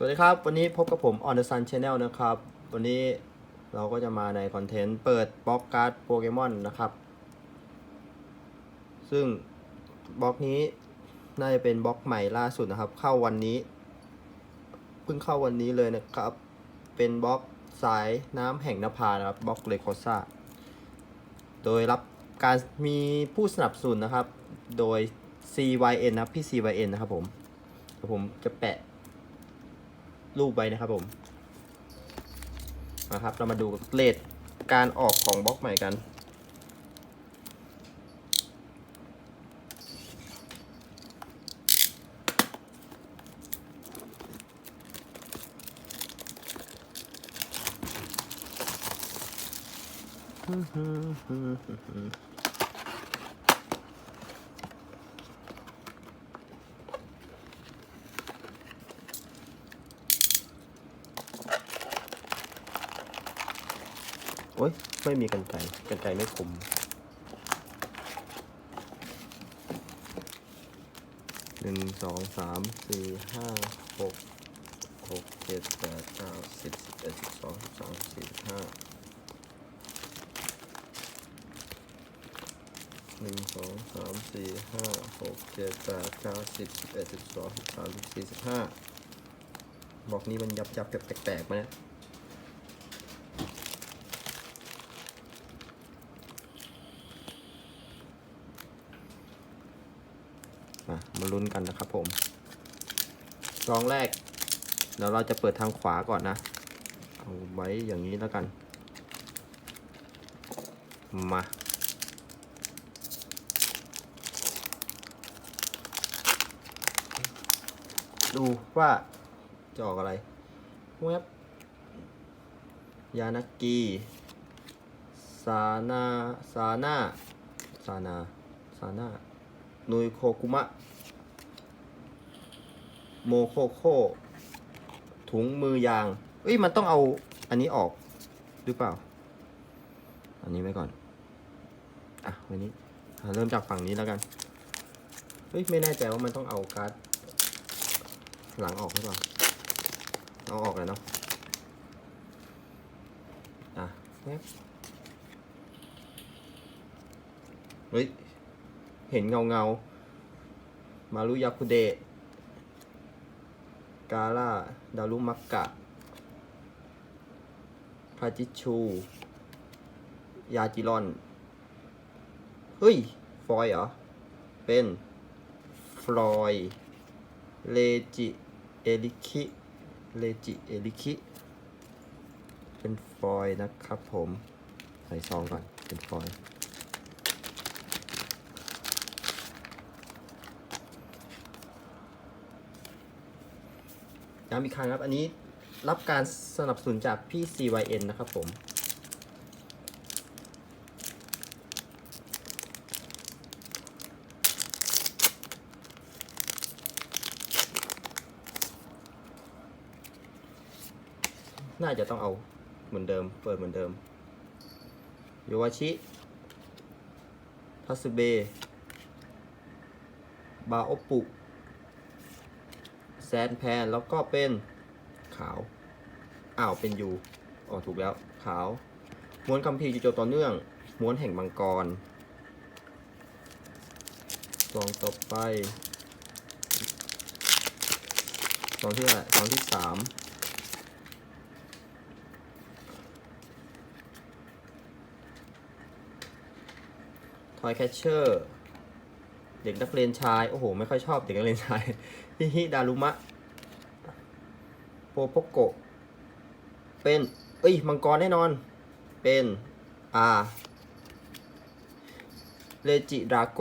สวัสดีครับ วันนี้พบกับผม On the Sun Channel นะครับ วันนี้เราก็จะมาในคอนเทนต์เปิดบล็อกการ์ดโปเกมอนนะครับ ซึ่งบล็อกนี้น่าจะเป็นบล็อกใหม่ล่าสุดนะครับ เข้าวันนี้ เพิ่งเข้าวันนี้เลยนะครับ เป็นบล็อกสายน้ำแห่งนภานะครับบล็อกเลโคซ่าโดยรับการมีผู้สนับสนุนนะครับ โดย CYN นะพี่ CYN นะครับผมผมจะแปะ รูปไว้นะครับผมนะครับ เรามาดูเลทการออกของบล็อกใหม่กัน โอ้ยไม่มีกันไกรกันไกรไม่คมหนึ่งสองสามสี่ห้าหกหกเจ็ดแปดเก้าสิบสิบเอ็ดสิบสองสิบสามสิบสี่สิบห้าหนึ่งสองสามสี่ห้าหกเจ็ดแปดเก้าสิบสิบเอ็ดสิบสองสิบสามสิบสี่สิบห้าบอกนี้มันยับยับแปลกแปลกๆมาเนี่ย มาลุ้นกันนะครับผมซองแรกเดี๋ยวเราจะเปิดทางขวาก่อนนะ เอาไว้อย่างนี้แล้วกัน มา ดูว่าจะออกอะไรเว็บยานากีซานาซานาซานาซานานุยโคคุมะ โมโคโค ถุงมือยางเอ้ยมันต้องเอาอันนี้ออกหรือเปล่า อันนี้ไว้ก่อน อะว้นี้อะเริ่มจากฝั่งนี้แล้วกัน เฮ้ยไม่แน่ใจว่ามันต้องเอาการ์ดหลังออกหรือเปล่า เอาออกเลยเนาะ อะเฮ้ย เห็นเงาเงา มารุยาคุเดะ กาล่า ดารุมักกะ พาจิชู ยาจิรอน เฮ้ย ฟอยเหรอ เป็น ฟลอย เลจิ เอลิคิ เลจิ เอลิคิ เป็นฟอยนะครับผม ใส่ซองก่อน เป็นฟอย ย้ำอีกครั้งครับ อันนี้รับการสนับสนุนจากพี่ CYN นะครับผม น่าจะต้องเอาเหมือนเดิม เปิดเหมือนเดิมโยวาชิทัสเบ บาโอปุ แซนแพนแล้วก็เป็นขาว อ้าว เป็นยูอ๋อถูกแล้ว ขาว ม้วนคัมภีร์จูโจต่อเนื่อง ม้วนแห่งมังกรซองต่อไปซองที่อะไรซองที่สามทอยแคชเชอร์ ด็กนักเรียนชายโอ้โหไม่ค่อยชอบเด็กนักเรียนชายฮิฮิดารุมะโปโปโกเป็นเอ้ยมังกรแน่นอนเป็นอ่าเลจิดราโก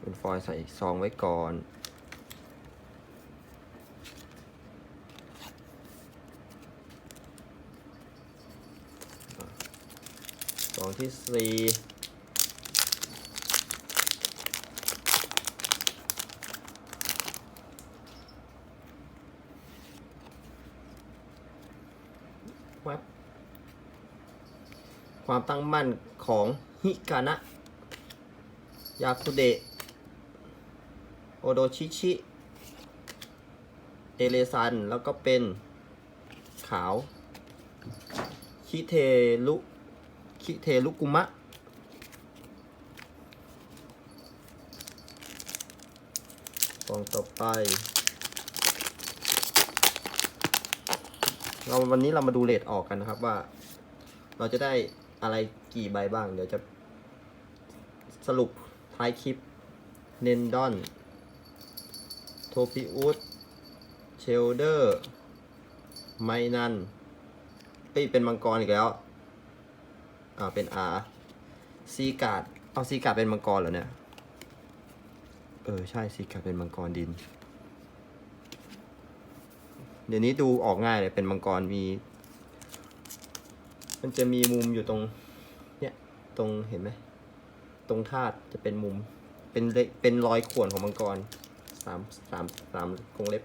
เป็นฟอยใส่ซองไว้ก่อนซองที่สี่แวบ ความตั้งมั่นของฮิกานะ ยาคุเดะ โอโดชิชิ เอเลซัน แล้วก็เป็นขาว คิเทลุ คิเทลุกุมะ กล่องต่อไป เราวันนี้เรามาดูเลทออกกันนะครับว่าเราจะได้ อะไรกี่ใบบ้าง เดี๋ยวจะสรุปท้ายคลิป เนนดอน โทปิอุสเชลเดอร์ ไมนันเอ้ย เป็นมังกรอีกแล้ว อ่า เป็นอาซีกาดเอาซีกาดเป็นมังกรเหรอเนี่ย เออ ใช่ซีกาดเป็นมังกรดิน เดี๋ยวนี้ดูออกง่ายเลย เป็นมังกรมี มันจะมีมุมอยู่ตรงเนี่ยตรงเห็นไหมตรงธาตุจะเป็นมุมเป็นเลเป็นรอยข่วนของมังกรสามสามสามกรงเล็บ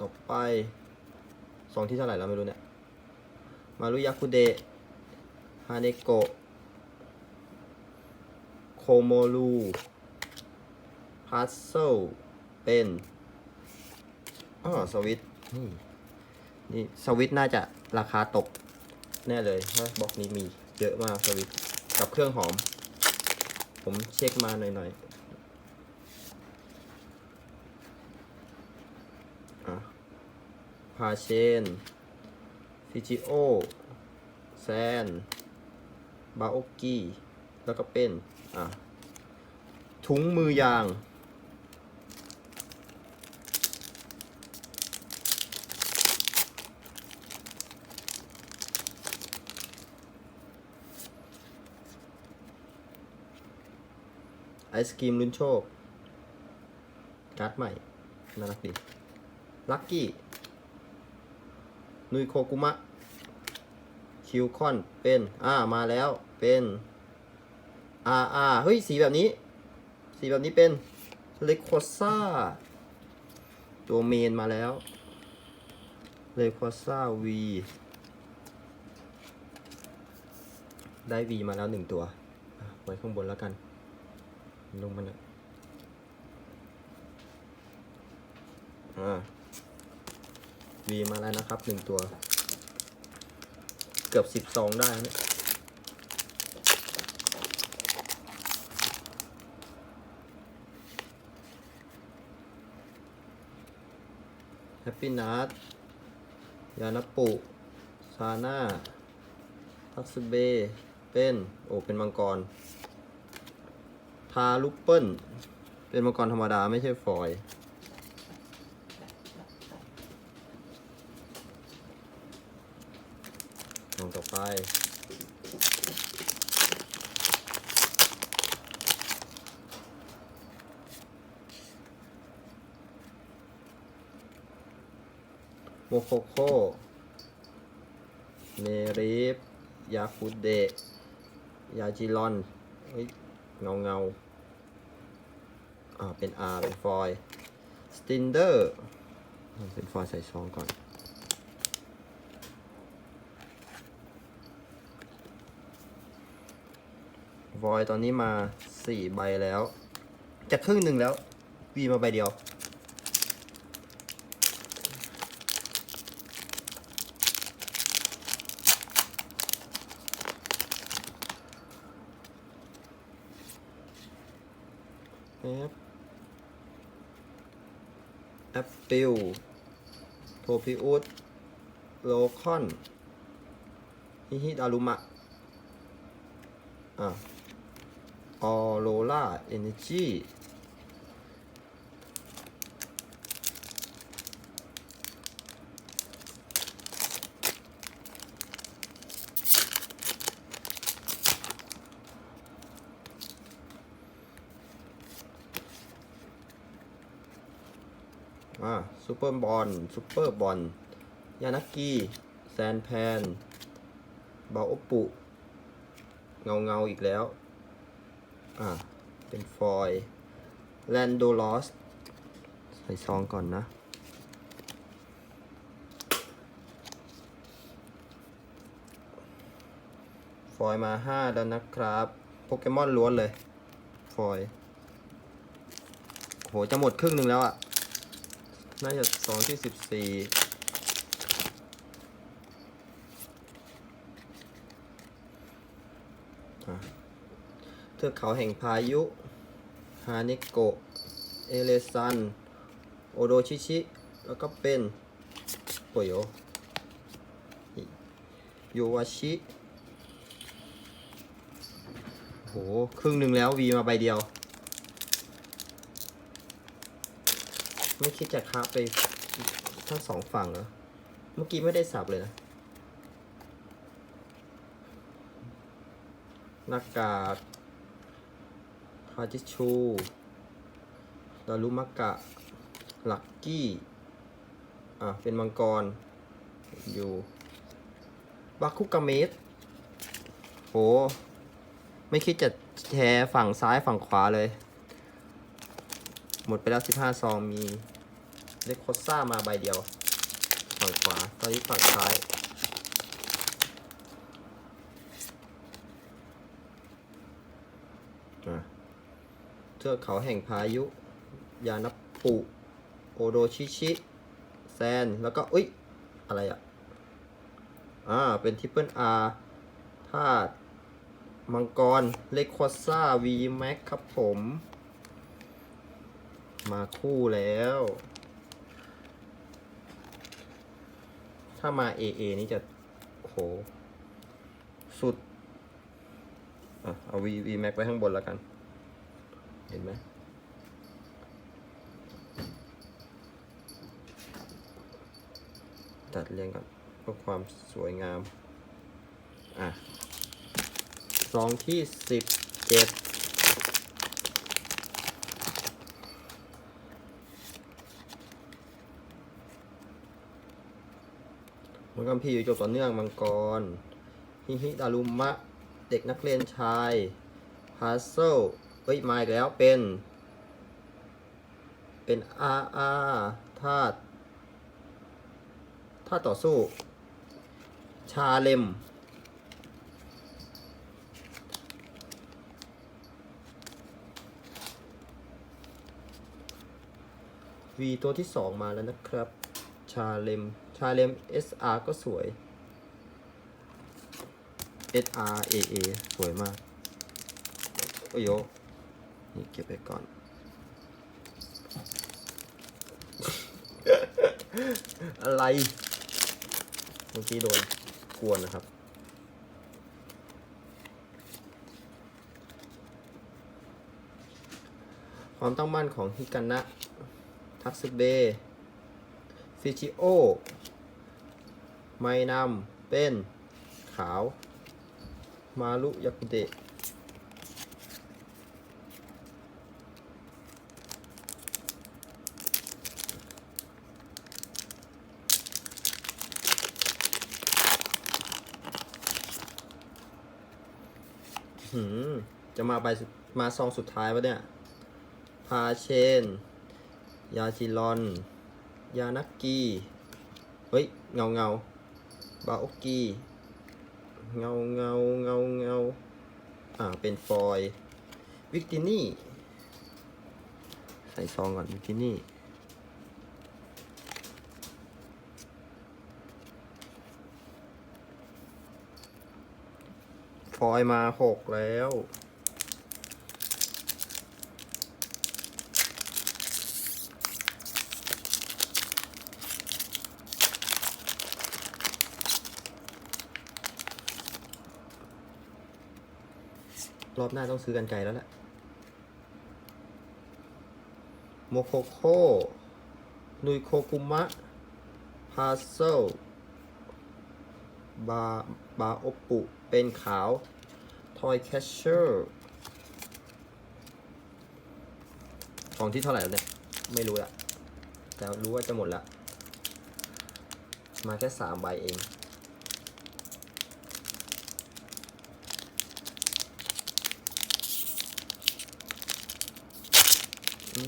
ต่อไปสองที่เท่าไหร่แล้วไม่รู้เนี่ยมารุยาคุเดะฮาเนโกะโคโมรูพัซเซิลเป็น อ๋อสวิตนี่นี่สวิตน่าจะราคาตก แน่เลยเพราะบล็อกนี้มีเยอะมากสวิตกับเครื่องหอม ผมเช็คมาหน่อยๆอะพาเชนฟิจิโอแซนบาโอกี้แล้วก็เป็น อะ ถุงมือยาง ศกรีมลุ้นโชค การ์ดใหม่ น่ารักดีลักกี้ นุยโคกุมะ คิวคอน เป็น อ่า มาแล้ว เป็นอ่าอ่าเฮ้ย สีแบบนี้ สีแบบนี้เป็นเลโคซ่า ตัวเมนมาแล้วเลโคซ่าวีได้วีมาแล้วหนึ่งตัว ไว้ข้างบนแล้วกัน ลงมาเนี่ยอ่าวีมาแล้วนะครับหนึ่งตัว เกือบสิบซองได้นะเนี่ยแฮปปี้นัทยานปุซาน่าทักษเบ เป็น โอเป็นมังกร ทาลุปเปิลเป็นมังกรธรรมดาไม่ใช่ฟอยล์ลงต่อไปโมโคโคเนริฟยาคุเด ยาจิรอนเฮ้ย เงาเงาอ่าเป็น R เป็นฟอยสตินเดอร์เป็นฟอยใส่ซองก่อนฟอยตอนนี้มาสี่ใบแล้ว จะครึ่งหนึ่งแล้ว วีมาใบเดียว แอป แอปปิลโทพิอุสโลคอนฮิฮิดารุมะอะออโรล่าเอเนจี อ่าซูเปอร์บอลซูเปอร์บอลยานักกีแซนแพนบาโอปุ เงาเงาอีกแล้ว อ่า เป็นฟอยแลนโดลอส ใส่ซองก่อนนะ ฟอยมาห้าแล้วนะครับ โปเกมอนล้วนเลย ฟอยล์โห จะหมดครึ่งหนึ่งแล้วอะ่ะ น่าจะสองที่สิบสี่เทือกเขาแห่งพายุ ฮานิโกะ เอเลซัน โอโดชิชิ แล้วก็เป็นโปโยโยวาชิโห ครึ่งหนึ่งแล้ววีมาใบเดียว ไม่คิดจะค้าไปทั้งสองฝั่งเหรอ เมื่อกี้ไม่ได้สับเลยนะหน้ากากฮาจิชูดารุมะกะ ลักกี้ อะ เป็นมังกร อยู่บาคุกาเมสโห ไม่คิดจะแชร์ฝั่งซ้ายฝั่งขวาเลย หมดไปแล้ว 15 ซอง มีเลคโคซ่ามาใบเดียว ฝั่งขวา ตอนนี้ฝั่งซ้าย เทือกเขาแห่งพายุ ยานับปุ โอโดชิชิ แซน แล้วก็ อุ๊ย อะไรอะ อ่า เป็นทิปเปิลอาร์ธาตุมังกร เลคคซ่าวีแม็กครับผม มาคู่แล้ว ถ้ามา AA นี่จะโห สุดอะเอา V V Max ไว้ข้างบนแล้วกัน เห็นไหมตัดเรียงก่อนเพื่อความสวยงาม อะซองที่สิบเจ็ด มังกรพี่อยู่จบต่อเนื่องมังกร ฮิฮิดารุมะ เด็กนักเรียนชายพาเซลเฮ้ยมาอีกแล้วเป็น เป็นอาอาธาตุธาตุต่อสู้ ชาเลมวีตัวที่สองมาแล้วนะครับ ชาเลม ชาเลม SR ก็สวย SR AA สวยมาก โอ้ยโยนี่เก็บไปก่อน อะไร เมื่อกี้โดนกวนนะครับความตั้งมั่นของฮิกันนะ ทักซึเบ ฟิชิโอ ไมนำเป็นขาว มารุยากุเดะจะมาใบสุดมาซองสุดท้ายวะเนี่ย พาเชน ยาจิรอน ยานักกีเฮ้ยเงาเงาบาโอกีเงาเงาเงาเงาอ่าเป็นฟอยล์วิกตินี่ ใส่ซองก่อนวิกตินี่ฟอยล์มาหกแล้ว อบหน้าต้องซื้อกันไกลแล้วแหละโมโคโคนุยโคกุมะพาเซลบาบาโอปุ เป็นขาวทอยแคชเชอร์ของที่เท่าไหร่แล้วเนี่ย ไม่รู้ละแต่รู้ว่าจะหมดละ มาแค่สามใบเอง แม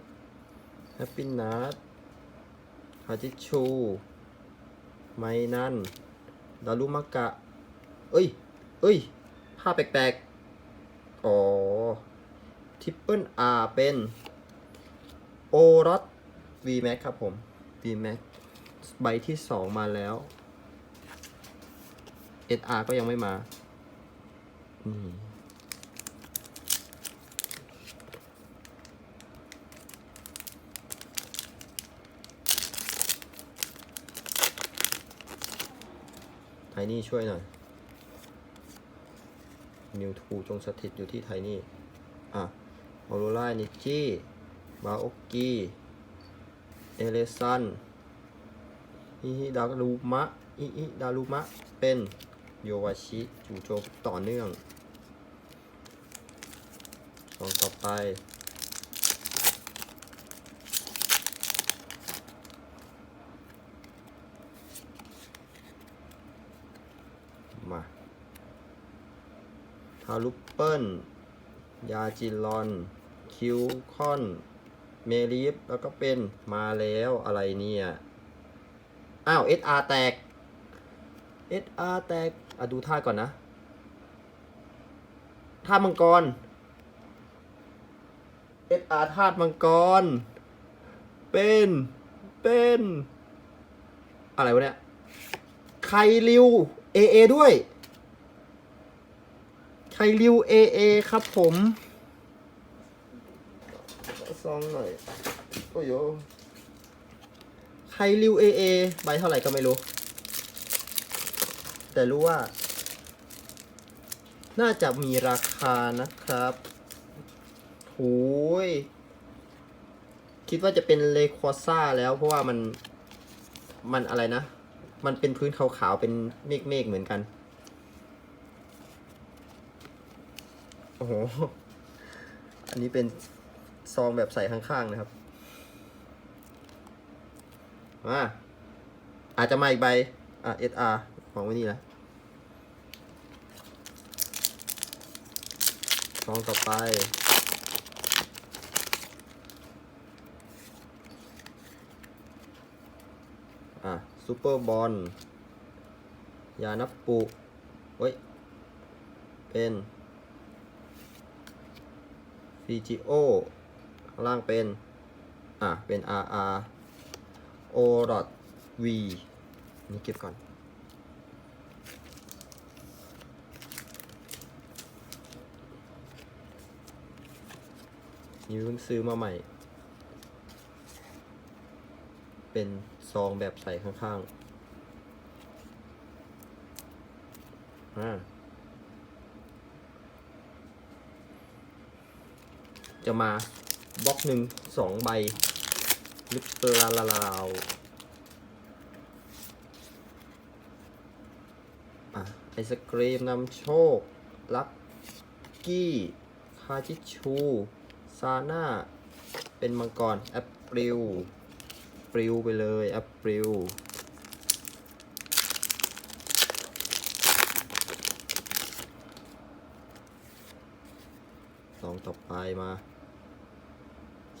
ปแฮปปี้นัทฮาจิชู ไม่นั่นดารุมากะ เอ้ย เอ้ยภาพแปลกๆ อ๋อ ทิปเปิลอาเป็น โอรส VMAX ครับผม VMAX ใบที่สองมาแล้ว SR ก็ยังไม่มา อืมไทนี่ช่วยหน่อยนิวทูจงสถิตอยู่ที่ไทนี่ อะโอโรล่านิจี้บาโอกี้ เอเลซันอิฮิดารุมะอิฮิดารุมะ เป็น โยวาชิจู่โจมต่อเนื่องสองต่อไป มาทารุปเปิลยาจิลอน คิวคอน เมลิฟแล้วก็เป็นมาแล้วอะไรเนี่ย อ้าว SR แตก SR แตกอะดูท่าก่อนนะท่ามังกร SR ธาตุมังกร เป็น เป็น อะไรวะเนี่ย ไคริว AA ด้วย ไคริว AA ครับผมซองหน่อย โอ้ยยไคริว AA ใบเท่าไหร่ก็ไม่รู้ แต่รู้ว่า น่าจะมีราคานะครับโหยคิดว่าจะเป็นเลควอซ่าแล้วเพราะว่ามัน มันอะไรนะ มันเป็นพื้นขาวๆ เป็นเมฆๆ เหมือนกัน โอ้โห อันนี้เป็นซองแบบใส่ข้างๆ นะครับมาอาจจะมาอีกใบ อะ SR มอ งไว้นี่แหละซองต่อไปอะซูเปอร์บอลยานับปุเฮ้ย เป็นฟิจิโอข้างล่างเป็น อะ เป็น RR O.V นี่เก็บก่อน นี่เพิ่งซื้อมาใหม่ เป็นซองแบบใส่ข้างๆอ่าจะมาบล็อกหนึ่งสองใบลิปลาลาลาวไอศกรีมนำโชค ลักกี้ คาชิชู ซาน่า เป็นมังกร แอปปิลปลิวไปเลย แอปปิลสองต่อไปมา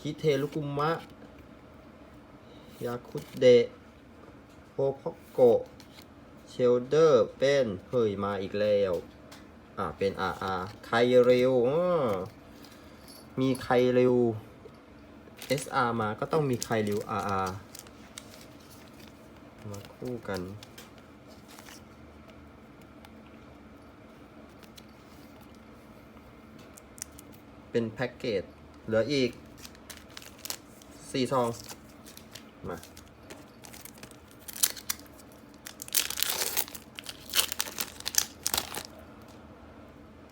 คิเทลุกุมะ ยาคุเดะโปพอกโกเชลเดอร์เป็นเฮ้ยมาอีกแล้ว อ่าเป็น RR ไคเร็วอ้อ มีไครเร็ว SR มาก็ต้องมีไคริว RR มาคู่กัน เป็นแพ็กเกจ เหลืออีกสี่ซอง มา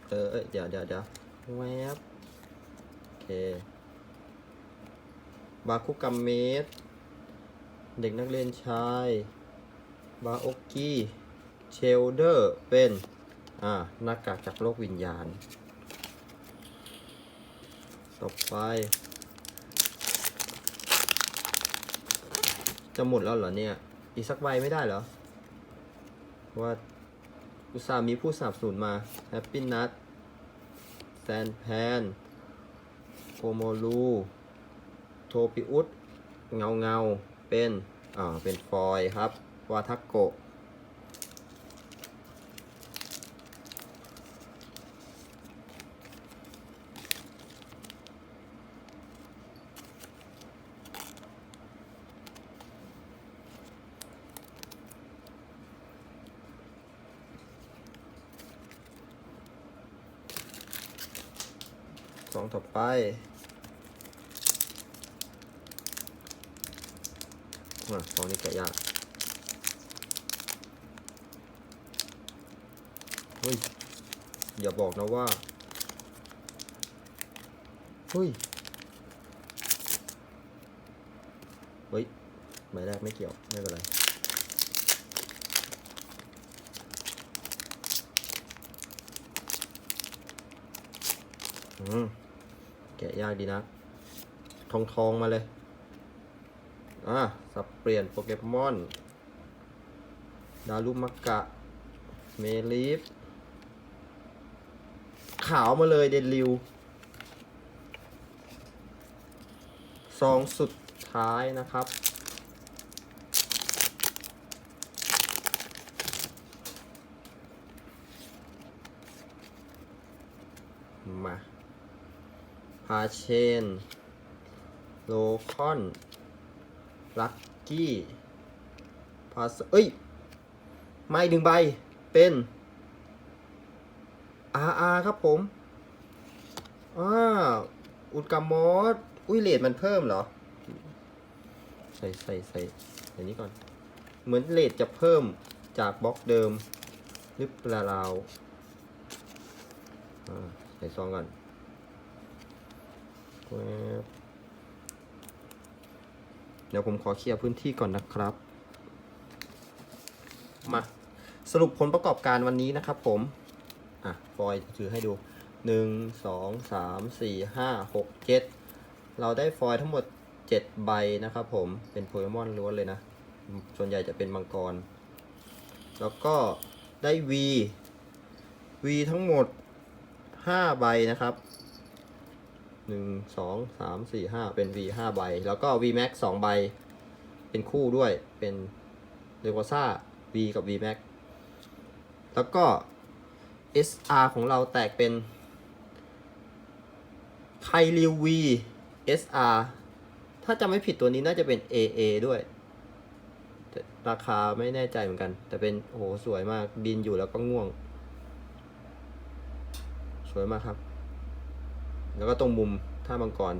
เออเดี๋ยวเดี๋ยวเดี๋ยวแวบ บาคุกัมเมสเด็กนักเรียนชาย บาโอกกี้เชลเดอร์เป็นอ่าหน้ากากจากโลกวิญญาณ ต่อไป จะหมดแล้วเหรอเนี่ย อีกสักใบไม่ได้เหรอ ว่าอุตส่าห์มีผู้สนับสนุนมาแฮปปี้นัทแซนแพน โกโมลูโทปิอุสเงาเงาเป็นอ่าเป็นฟอยครับวาทักโกะสองต่อไป มาสองนี่แกะยากเฮ้ย อย่าบอกนะว่า เฮ้ย เฮ้ยหมายแรกไม่เกี่ยว ไม่เป็นไรอืม แกะยากดีนะ ทองทองมาเลย อะ สับเปลี่ยนโปเกมอน ดารุมากะ เมลิฟขาวมาเลยเดนริว ซองสุดท้ายนะครับมา พาเชน โลคอน ลักกี้พาสเอ้ย ไม่หนึ่งใบ เป็น RR ครับผมอ่าอุดกามอสอุ้ยเลทมันเพิ่มเหรอ ใส่ใส่ใส่ใส่นี้ก่อน เหมือนเลทจะเพิ่มจากบล็อกเดิมหรือเปล่าอ่าใส่ซองก่อน เดี๋ยวผมขอเคลียร์พื้นที่ก่อนนะครับ มาสรุปผลประกอบการวันนี้นะครับผม อะฟอยล์ถือให้ดูหนึ่งสองสามสี่ห้าหกเจ็ดเราได้ฟอยล์ทั้งหมดเจ็ดใบนะครับผมเป็นโปเกมอนล้วนเลยนะ ส่วนใหญ่จะเป็นมังกร แล้วก็ได้ V V ทั้งหมดห้าใบนะครับ หนึ่งสองสามสี่ห้าเป็น V ห้าใบ แล้วก็ V Max สองใบ เป็นคู่ด้วยเป็นเรว a ซ่า V กับ V Max แล้วก็ SR ของเราแตกเป็นไคลิว V SR ถ้าจำไม่ผิดตัวนี้น่าจะเป็น AA ด้วยราคาไม่แน่ใจเหมือนกัน แต่เป็นโอ้โหสวยมากบินอยู่แล้วก็ง่วง สวยมากครับ แล้วก็ตรงมุมท่ามังกร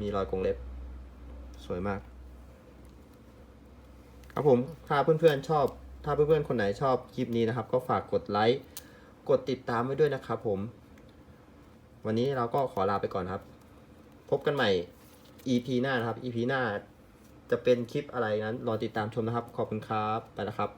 มีรอยกรงเล็บ สวยมาก ครับผม ถ้าเพื่อนๆชอบ ถ้าเพื่อนๆคนไหนชอบคลิปนี้นะครับ ก็ฝากกดไลค์ กดติดตามไว้ด้วยนะครับผม วันนี้เราก็ขอลาไปก่อนครับ พบกันใหม่ EP หน้านะครับ EP หน้าจะเป็นคลิปอะไรนั้น รอติดตามชมนะครับ ขอบคุณครับ ไปแล้วครับ